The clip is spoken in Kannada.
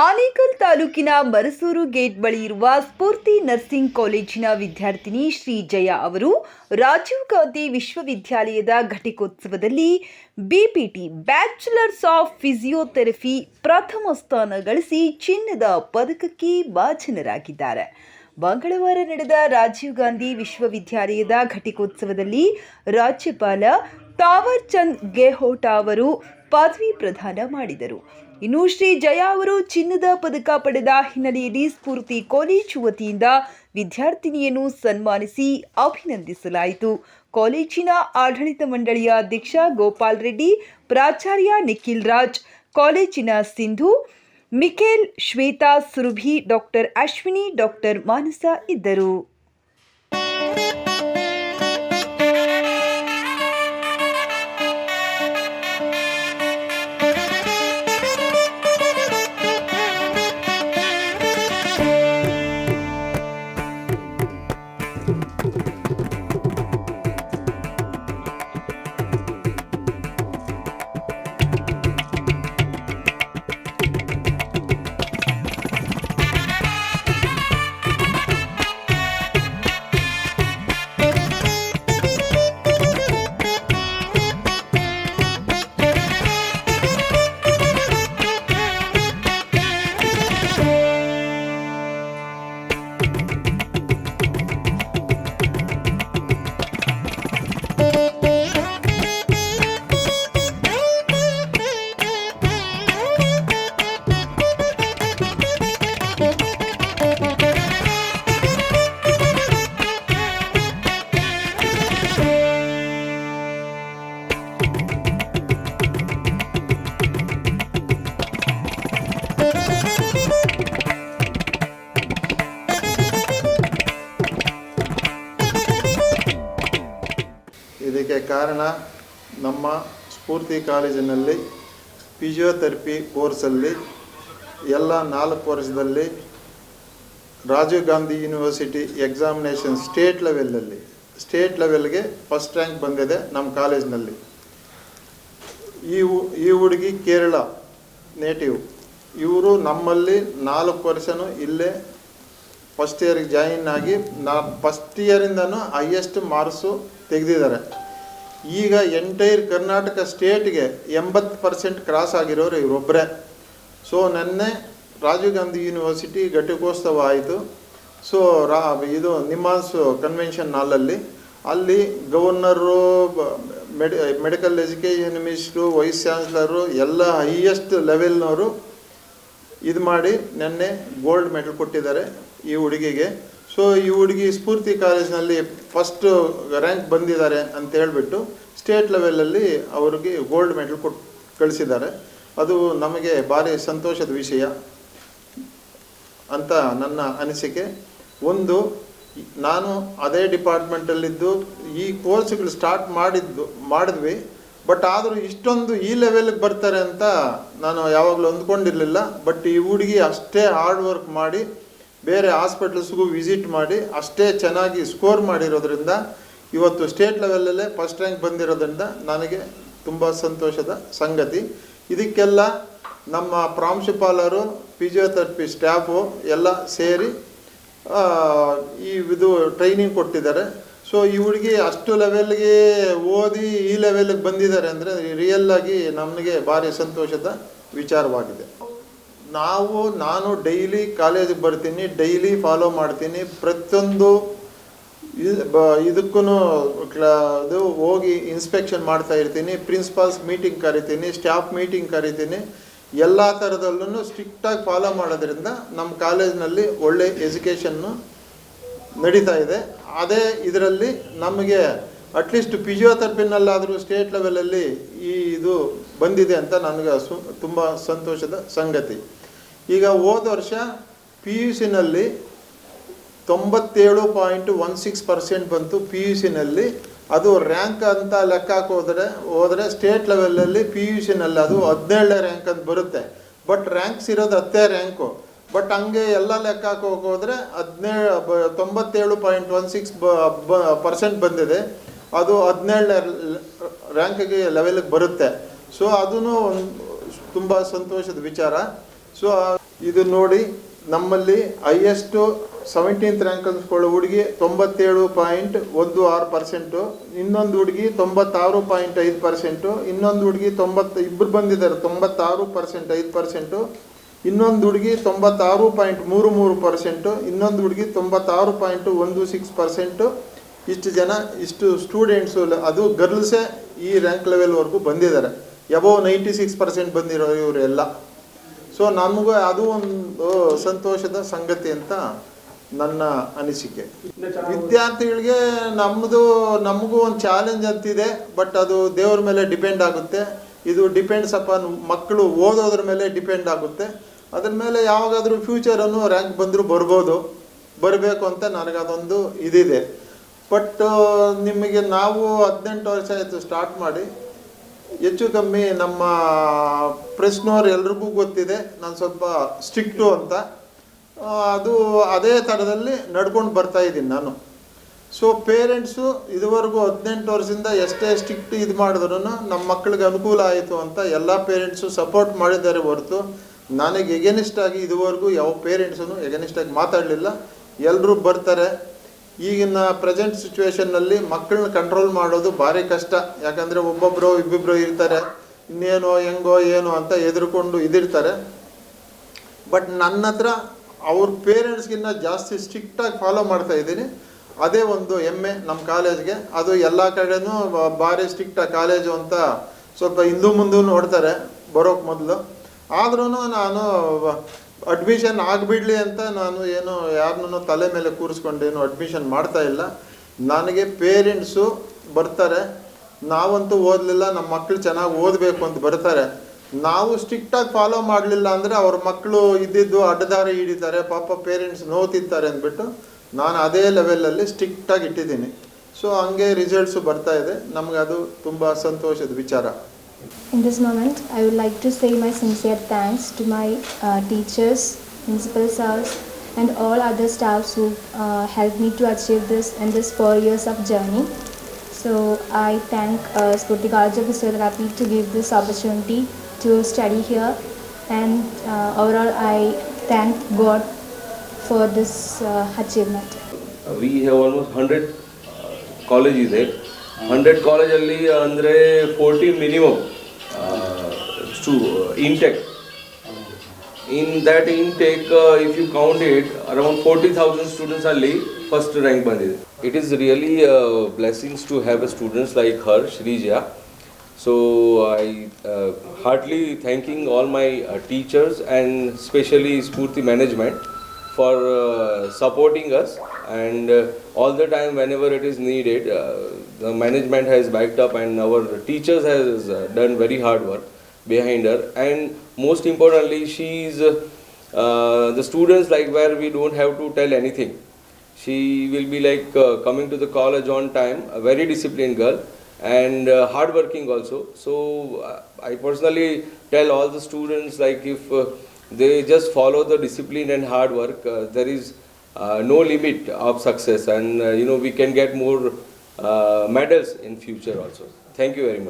ಆನೇಕಲ್ ತಾಲೂಕಿನ ಮರಸೂರು ಗೇಟ್ ಬಳಿ ಇರುವ ಸ್ಫೂರ್ತಿ ನರ್ಸಿಂಗ್ ಕಾಲೇಜಿನ ವಿದ್ಯಾರ್ಥಿನಿ ಶ್ರೀ ಜಯ ಅವರು ರಾಜೀವ್ ಗಾಂಧಿ ವಿಶ್ವವಿದ್ಯಾಲಯದ ಘಟಿಕೋತ್ಸವದಲ್ಲಿ ಬಿಪಿಟಿ ಬ್ಯಾಚುಲರ್ಸ್ ಆಫ್ ಫಿಸಿಯೋಥೆರಪಿ ಪ್ರಥಮ ಸ್ಥಾನ ಗಳಿಸಿ ಚಿನ್ನದ ಪದಕಕ್ಕೆ ಭಾಜನರಾಗಿದ್ದಾರೆ. ಮಂಗಳವಾರ ನಡೆದ ರಾಜೀವ್ ಗಾಂಧಿ ವಿಶ್ವವಿದ್ಯಾಲಯದ ಘಟಿಕೋತ್ಸವದಲ್ಲಿ ರಾಜ್ಯಪಾಲ ತಾವರ್ ಚಂದ್ ಗೆಹೋಟಾ ಅವರು ಪದವಿ ಪ್ರದಾನ ಮಾಡಿದರು. ಇನ್ನು ಶ್ರೀ ಜಯ ಅವರು ಚಿನ್ನದ ಪದಕ ಪಡೆದ ಹಿನ್ನೆಲೆಯಲ್ಲಿ ಸ್ಫೂರ್ತಿ ಕಾಲೇಜು ವತಿಯಿಂದ ವಿದ್ಯಾರ್ಥಿನಿಯನ್ನು ಸನ್ಮಾನಿಸಿ ಅಭಿನಂದಿಸಲಾಯಿತು. ಕಾಲೇಜಿನ ಆಡಳಿತ ಮಂಡಳಿಯ ಅಧ್ಯಕ್ಷ ಗೋಪಾಲ್ ರೆಡ್ಡಿ, ಪ್ರಾಚಾರ್ಯ ನಿಖಿಲ್ ರಾಜ್, ಕಾಲೇಜಿನ Sindhu, Michael Shweta Surabhi, doctor Ashwini, doctor Manasa ಇದ್ದರು. ಕಾರಣ ನಮ್ಮ ಸ್ಫೂರ್ತಿ ಕಾಲೇಜಿನಲ್ಲಿ ಫಿಸಿಯೋಥೆರಪಿ ಕೋರ್ಸಲ್ಲಿ ಎಲ್ಲ ನಾಲ್ಕು ವರ್ಷದಲ್ಲಿ Rajiv Gandhi university examination state ಲೆವೆಲಲ್ಲಿ, ಸ್ಟೇಟ್ ಲೆವೆಲ್ಗೆ ಫಸ್ಟ್ ರ್ಯಾಂಕ್ ಬಂದಿದೆ ನಮ್ಮ ಕಾಲೇಜಿನಲ್ಲಿ. ಈ ಈ ಹುಡುಗಿ ಕೇರಳ ನೇಟಿವ್. ಇವರು ನಮ್ಮಲ್ಲಿ ನಾಲ್ಕು ವರ್ಷನೂ ಇಲ್ಲೇ ಫಸ್ಟ್ ಇಯರ್ಗೆ ಜಾಯಿನ್ ಆಗಿ ನಾ, ಫಸ್ಟ್ ಇಯರಿಂದನೂ ಹೈಯೆಸ್ಟ್ ಮಾರ್ಕ್ಸು ತೆಗೆದಿದ್ದಾರೆ. ಈಗ ಎಂಟೈರ್ ಕರ್ನಾಟಕ ಸ್ಟೇಟ್ಗೆ ಎಂಬತ್ತು ಪರ್ಸೆಂಟ್ ಕ್ರಾಸ್ ಆಗಿರೋರು ಇವರೊಬ್ಬರೇ ಸೊ ನೆನ್ನೆ ರಾಜೀವ್ ಗಾಂಧಿ ಯೂನಿವರ್ಸಿಟಿ ಘಟಿಕೋತ್ಸವ ಆಯಿತು. ಸೊ ರಾ, ಇದು ನಿಮಾನ್ಸ್ ಕನ್ವೆನ್ಷನ್ ಹಾಲಲ್ಲಿ ಅಲ್ಲಿ. ಗವರ್ನರು ಮೆಡಿ medical education minister vice chancellor ಎಲ್ಲ ಹೈಯೆಸ್ಟ್ ಲೆವೆಲ್ನವರು ಇದು ಮಾಡಿ ನೆನ್ನೆ ಗೋಲ್ಡ್ ಮೆಡಲ್ ಕೊಟ್ಟಿದ್ದಾರೆ ಈ ಹುಡುಗಿಗೆ. ಸೊ ಈ ಹುಡುಗಿ ಸ್ಫೂರ್ತಿ ಕಾಲೇಜಿನಲ್ಲಿ ಫಸ್ಟ್ ರ್ಯಾಂಕ್ ಬಂದಿದ್ದಾರೆ ಅಂತ ಹೇಳಿಬಿಟ್ಟು ಸ್ಟೇಟ್ ಲೆವೆಲಲ್ಲಿ ಅವ್ರಿಗೆ ಗೋಲ್ಡ್ ಮೆಡಲ್ ಕೊಟ್ಟು ಕಳಿಸಿದ್ದಾರೆ. ಅದು ನಮಗೆ ಭಾರಿ ಸಂತೋಷದ ವಿಷಯ ಅಂತ ನನ್ನ ಅನಿಸಿಕೆ. ಒಂದು, ನಾನು ಅದೇ ಡಿಪಾರ್ಟ್ಮೆಂಟಲ್ಲಿದ್ದು ಈ ಕೋರ್ಸ್ಗಳು ಸ್ಟಾರ್ಟ್ ಮಾಡಿದ್ದು, ಮಾಡಿದ್ವಿ. ಬಟ್ ಆದರೂ ಇಷ್ಟೊಂದು ಈ ಲೆವೆಲ್ಗೆ ಬರ್ತಾರೆ ಅಂತ ನಾನು ಯಾವಾಗಲೂ ಅಂದ್ಕೊಂಡಿರಲಿಲ್ಲ. ಬಟ್ ಈ ಹುಡುಗಿ ಅಷ್ಟೇ ಹಾರ್ಡ್ ವರ್ಕ್ ಮಾಡಿ ಬೇರೆ ಹಾಸ್ಪಿಟಲ್ಸ್ಗೂ ವಿಸಿಟ್ ಮಾಡಿ ಅಷ್ಟೇ ಚೆನ್ನಾಗಿ ಸ್ಕೋರ್ ಮಾಡಿರೋದ್ರಿಂದ ಇವತ್ತು ಸ್ಟೇಟ್ ಲೆವೆಲಲ್ಲೇ ಫಸ್ಟ್ ರ್ಯಾಂಕ್ ಬಂದಿರೋದ್ರಿಂದ ನನಗೆ ತುಂಬ ಸಂತೋಷದ ಸಂಗತಿ. ಇದಕ್ಕೆಲ್ಲ ನಮ್ಮ ಪ್ರಾಂಶುಪಾಲರು, ಫಿಸಿಯೋಥೆರಪಿ ಸ್ಟಾಫು ಎಲ್ಲ ಸೇರಿ ಈ ಇದು ಟ್ರೈನಿಂಗ್ ಕೊಟ್ಟಿದ್ದಾರೆ. ಸೊ, ಈ ಹುಡುಗಿ ಅಷ್ಟು ಲೆವೆಲ್ಗೆ ಓದಿ ಈ ಲೆವೆಲ್ಗೆ ಬಂದಿದ್ದಾರೆ ಅಂದರೆ ರಿಯಲ್ಲಾಗಿ ನಮಗೆ ಭಾರಿ ಸಂತೋಷದ ವಿಚಾರವಾಗಿದೆ. ನಾವು, ನಾನು ಡೈಲಿ ಕಾಲೇಜಿಗೆ ಬರ್ತೀನಿ ಡೈಲಿ ಫಾಲೋ ಮಾಡ್ತೀನಿ. ಪ್ರತಿಯೊಂದು ಇದಕ್ಕೂ ಇದು ಹೋಗಿ ಇನ್ಸ್ಪೆಕ್ಷನ್ ಮಾಡ್ತಾ ಇರ್ತೀನಿ. ಪ್ರಿನ್ಸಿಪಾಲ್ಸ್ ಮೀಟಿಂಗ್ ಕರಿತೀನಿ ಸ್ಟಾಫ್ ಮೀಟಿಂಗ್ ಕರಿತೀನಿ. ಎಲ್ಲ ಥರದಲ್ಲೂ ಸ್ಟ್ರಿಕ್ಟಾಗಿ ಫಾಲೋ ಮಾಡೋದ್ರಿಂದ ನಮ್ಮ ಕಾಲೇಜಿನಲ್ಲಿ ಒಳ್ಳೆ ಎಜುಕೇಷನ್ನು ನಡೀತಾ ಇದೆ. ಅದೇ ಇದರಲ್ಲಿ ನಮಗೆ ಅಟ್ಲೀಸ್ಟ್ ಫಿಜಿಯೋಥೆರಪಿನಲ್ಲಾದರೂ ಸ್ಟೇಟ್ ಲೆವೆಲಲ್ಲಿ ಈ ಇದು ಬಂದಿದೆ ಅಂತ ನನಗೆ ಸು, ತುಂಬ ಸಂತೋಷದ ಸಂಗತಿ. ಈಗ ಹೋದ ವರ್ಷ ಪಿ ಯು ಸಿನಲ್ಲಿ ತೊಂಬತ್ತೇಳು ಪಾಯಿಂಟ್ ಒನ್ ಸಿಕ್ಸ್ ಪರ್ಸೆಂಟ್ ಬಂತು ಪಿ ಯು ಸಿನಲ್ಲಿ ಅದು ರ್ಯಾಂಕ್ ಅಂತ ಲೆಕ್ಕ ಹೋದರೆ ಹೋದರೆ ಸ್ಟೇಟ್ ಲೆವೆಲಲ್ಲಿ ಪಿ ಯು ಸಿನಲ್ಲಿ ಅದು ಹದಿನೇಳನೇ ರ್ಯಾಂಕ್ ಅಂತ ಬರುತ್ತೆ. ಬಟ್ ರ್ಯಾಂಕ್ಸ್ ಇರೋದು ಹತ್ತೇ ರ್ಯಾಂಕು ಬಟ್ ಹಂಗೆ ಎಲ್ಲ ಲೆಕ್ಕ ಹೋಗೋದ್ರೆ ಹದಿನೇಳು ತೊಂಬತ್ತೇಳು ಪಾಯಿಂಟ್ ಒನ್ ಸಿಕ್ಸ್ ಪರ್ಸೆಂಟ್ ಬಂದಿದೆ. ಅದು ಹದಿನೇಳನೇ ರ್ಯಾಂಕಿಗೆ ಲೆವೆಲಿಗೆ ಬರುತ್ತೆ. ಸೊ ಅದೂ ಒಂದು ತುಂಬ ಸಂತೋಷದ ವಿಚಾರ. ಸೊ ಇದು ನೋಡಿ ನಮ್ಮಲ್ಲಿ ಹೈಯೆಸ್ಟ್ ಸೆವೆಂಟೀನ್ತ್ ರ್ಯಾಂಕ್ ಅನ್ಸ್ಕೊಳ್ಳೋ ಹುಡುಗಿ ತೊಂಬತ್ತೇಳು ಪಾಯಿಂಟ್ ಒಂದು ಆರು ಪರ್ಸೆಂಟು ಇನ್ನೊಂದು ಹುಡುಗಿ ತೊಂಬತ್ತಾರು ಪಾಯಿಂಟ್ ಐದು ಪರ್ಸೆಂಟು ಇನ್ನೊಂದು ಹುಡುಗಿ ತೊಂಬತ್ತು ಇಬ್ಬರು ಬಂದಿದ್ದಾರೆ, ತೊಂಬತ್ತಾರು ಪರ್ಸೆಂಟ್ ಐದು ಪರ್ಸೆಂಟು ಇನ್ನೊಂದು ಹುಡುಗಿ ತೊಂಬತ್ತಾರು ಪಾಯಿಂಟ್ ಮೂರು ಮೂರು ಪರ್ಸೆಂಟು ಇನ್ನೊಂದು ಹುಡುಗಿ ತೊಂಬತ್ತಾರು ಪಾಯಿಂಟ್ ಒಂದು ಸಿಕ್ಸ್ ಪರ್ಸೆಂಟು ಇಷ್ಟು ಜನ, ಇಷ್ಟು ಸ್ಟೂಡೆಂಟ್ಸು ಅದು ಗರ್ಲ್ಸೇ ಈ ರ್ಯಾಂಕ್ ಲೆವೆಲ್ವರೆಗೂ ಬಂದಿದ್ದಾರೆ. ಎಬೋ ನೈಂಟಿ ಸಿಕ್ಸ್ ಪರ್ಸೆಂಟ್ ಬಂದಿರೋ ಇವರೆಲ್ಲ. ಸೊ ನಮಗೂ ಅದು ಒಂದು ಸಂತೋಷದ ಸಂಗತಿ ಅಂತ ನನ್ನ ಅನಿಸಿಕೆ. ವಿದ್ಯಾರ್ಥಿಗಳಿಗೆ ನಮ್ಮದು ನಮಗೂ ಒಂದು ಚಾಲೆಂಜ್ ಅಂತಿದೆ ಬಟ್ ಅದು ದೇವ್ರ ಮೇಲೆ ಡಿಪೆಂಡ್ ಆಗುತ್ತೆ. ಇದು ಡಿಪೆಂಡ್ಸ್ ಅಪಾನ್ ಮಕ್ಕಳು ಓದೋದ್ರ ಮೇಲೆ ಡಿಪೆಂಡ್ ಆಗುತ್ತೆ. ಅದ್ರ ಮೇಲೆ ಯಾವಾಗಾದರೂ ಫ್ಯೂಚರನ್ನು ರ್ಯಾಂಕ್ ಬಂದರೂ ಬರ್ಬೋದು. ಬರಬೇಕು ಅಂತ ನನಗದೊಂದು ಇದಿದೆ. ಬಟ್ ನಿಮಗೆ ನಾವು ಹದಿನೆಂಟು ವರ್ಷ ಆಯಿತು ಸ್ಟಾರ್ಟ್ ಮಾಡಿ. ಹೆಚ್ಚು ಕಮ್ಮಿ ನಮ್ಮ ಪ್ರೆಸ್ನವ್ರು ಎಲ್ರಿಗೂ ಗೊತ್ತಿದೆ. ನಾನು ಸ್ವಲ್ಪ ಸ್ಟ್ರಿಕ್ಟು ಅಂತ. ಅದು ಅದೇ ಥರದಲ್ಲಿ ನಡ್ಕೊಂಡು ಬರ್ತಾ ಇದ್ದೀನಿ ನಾನು. ಸೊ ಪೇರೆಂಟ್ಸು ಇದುವರೆಗೂ ಹದಿನೆಂಟು ವರ್ಷದಿಂದ ಎಷ್ಟೇ ಸ್ಟ್ರಿಕ್ಟ್ ಇದು ಮಾಡಿದ್ರು ನಮ್ಮ ಮಕ್ಕಳಿಗೆ ಅನುಕೂಲ ಆಯಿತು ಅಂತ ಎಲ್ಲ ಪೇರೆಂಟ್ಸು ಸಪೋರ್ಟ್ ಮಾಡಿದ್ದಾರೆ ಹೊರತು. ನನಗೆ ಎಗೆನಿಸ್ಟ್ ಆಗಿ ಇದುವರೆಗೂ ಯಾವ ಪೇರೆಂಟ್ಸೂ ಎಗೆನಿಸ್ಟ್ ಆಗಿ ಮಾತಾಡಲಿಲ್ಲ. ಎಲ್ಲರೂ ಬರ್ತಾರೆ. ಈಗಿನ ಪ್ರೆಸೆಂಟ್ ಸಿಚುವೇಶನ್ನಲ್ಲಿ ಮಕ್ಕಳನ್ನ ಕಂಟ್ರೋಲ್ ಮಾಡೋದು ಭಾರಿ ಕಷ್ಟ. ಯಾಕಂದರೆ ಒಬ್ಬೊಬ್ಬರು ಇಬ್ಬಿಬ್ಬರು ಇರ್ತಾರೆ. ಇನ್ನೇನೋ, ಹೆಂಗೋ, ಏನೋ ಅಂತ ಎದುರುಕೊಂಡು ಇದಿರ್ತಾರೆ. ಬಟ್ ನನ್ನ ಹತ್ರ ಅವ್ರ ಪೇರೆಂಟ್ಸ್ಗಿನ್ನ ಜಾಸ್ತಿ ಸ್ಟ್ರಿಕ್ಟಾಗಿ ಫಾಲೋ ಮಾಡ್ತಾ ಇದ್ದೀನಿ. ಅದೇ ಒಂದು ಹೆಮ್ಮೆ ನಮ್ಮ ಕಾಲೇಜ್ಗೆ ಅದು ಎಲ್ಲ ಕಡೆನೂ ಭಾರಿ ಸ್ಟ್ರಿಕ್ಟಾಗಿ ಕಾಲೇಜು ಅಂತ ಸ್ವಲ್ಪ ಹಿಂದೂ ಮುಂದೂ ನೋಡ್ತಾರೆ ಬರೋಕ್ಕೆ ಮೊದಲು. ಆದ್ರೂ ನಾನು ಅಡ್ಮಿಷನ್ ಆಗಿಬಿಡ್ಲಿ ಅಂತ ನಾನು ಏನು ಯಾರನ್ನೂ ತಲೆ ಮೇಲೆ ಕೂರಿಸ್ಕೊಂಡೇನು ಅಡ್ಮಿಷನ್ ಮಾಡ್ತಾ ಇಲ್ಲ. ನನಗೆ ಪೇರೆಂಟ್ಸು ಬರ್ತಾರೆ. ನಾವಂತೂ ಓದಲಿಲ್ಲ, ನಮ್ಮ ಮಕ್ಕಳು ಚೆನ್ನಾಗಿ ಓದಬೇಕು ಅಂತ ಬರ್ತಾರೆ. ನಾವು ಸ್ಟ್ರಿಕ್ಟಾಗಿ ಫಾಲೋ ಮಾಡಲಿಲ್ಲ ಅಂದರೆ ಅವ್ರ ಮಕ್ಕಳು ಇದ್ದಿದ್ದು ಅಡ್ಡದಾರಿ ಹಿಡಿತಾರೆ, ಪಾಪ ಪೇರೆಂಟ್ಸ್ ನೋತಿರ್ತಾರೆ ಅಂದ್ಬಿಟ್ಟು ನಾನು ಅದೇ ಲೆವೆಲಲ್ಲಿ ಸ್ಟ್ರಿಕ್ಟಾಗಿ ಇಟ್ಟಿದ್ದೀನಿ. ಸೊ ಹಂಗೆ ರಿಸಲ್ಟ್ಸು ಬರ್ತಾ ಇದೆ. ನಮಗೆ ಅದು ತುಂಬ ಸಂತೋಷದ ವಿಚಾರ. In this moment, I would like to say my sincere thanks to my uh, teachers, principal sirs, and all other staffs who uh, helped me to achieve this in this four years of journey. So I thank uh, Spurti College of Physiotherapy to give this opportunity to study here and uh, overall I thank God for this uh, achievement. We have almost 100 uh, colleges there hundred ಕಾಲೇಜಲ್ಲಿ ಅಂದರೆ forty minimum to intake in that intake if you count it around forty thousand students ಅಲ್ಲಿ ಫಸ್ಟ್ ರ್ಯಾಂಕ್ ಬಂದಿದೆ it is really blessings to have a students like her Shreeja So I uh, heartily thanking all my uh, teachers and especially Spurti management for uh, supporting us and uh, all the time whenever the management has backed up and our teachers has uh, done very hard work behind her. And most importantly she is uh, uh, the students like where we don't have to tell anything. She will be like uh, coming to the college on time a very disciplined girl and uh, hardworking also. So uh, i personally tell all the students like if uh, they just follow the discipline and hard work uh, there is uh, no limit of success. And uh, you know we can get more Uh, medals in future also. Thank you very much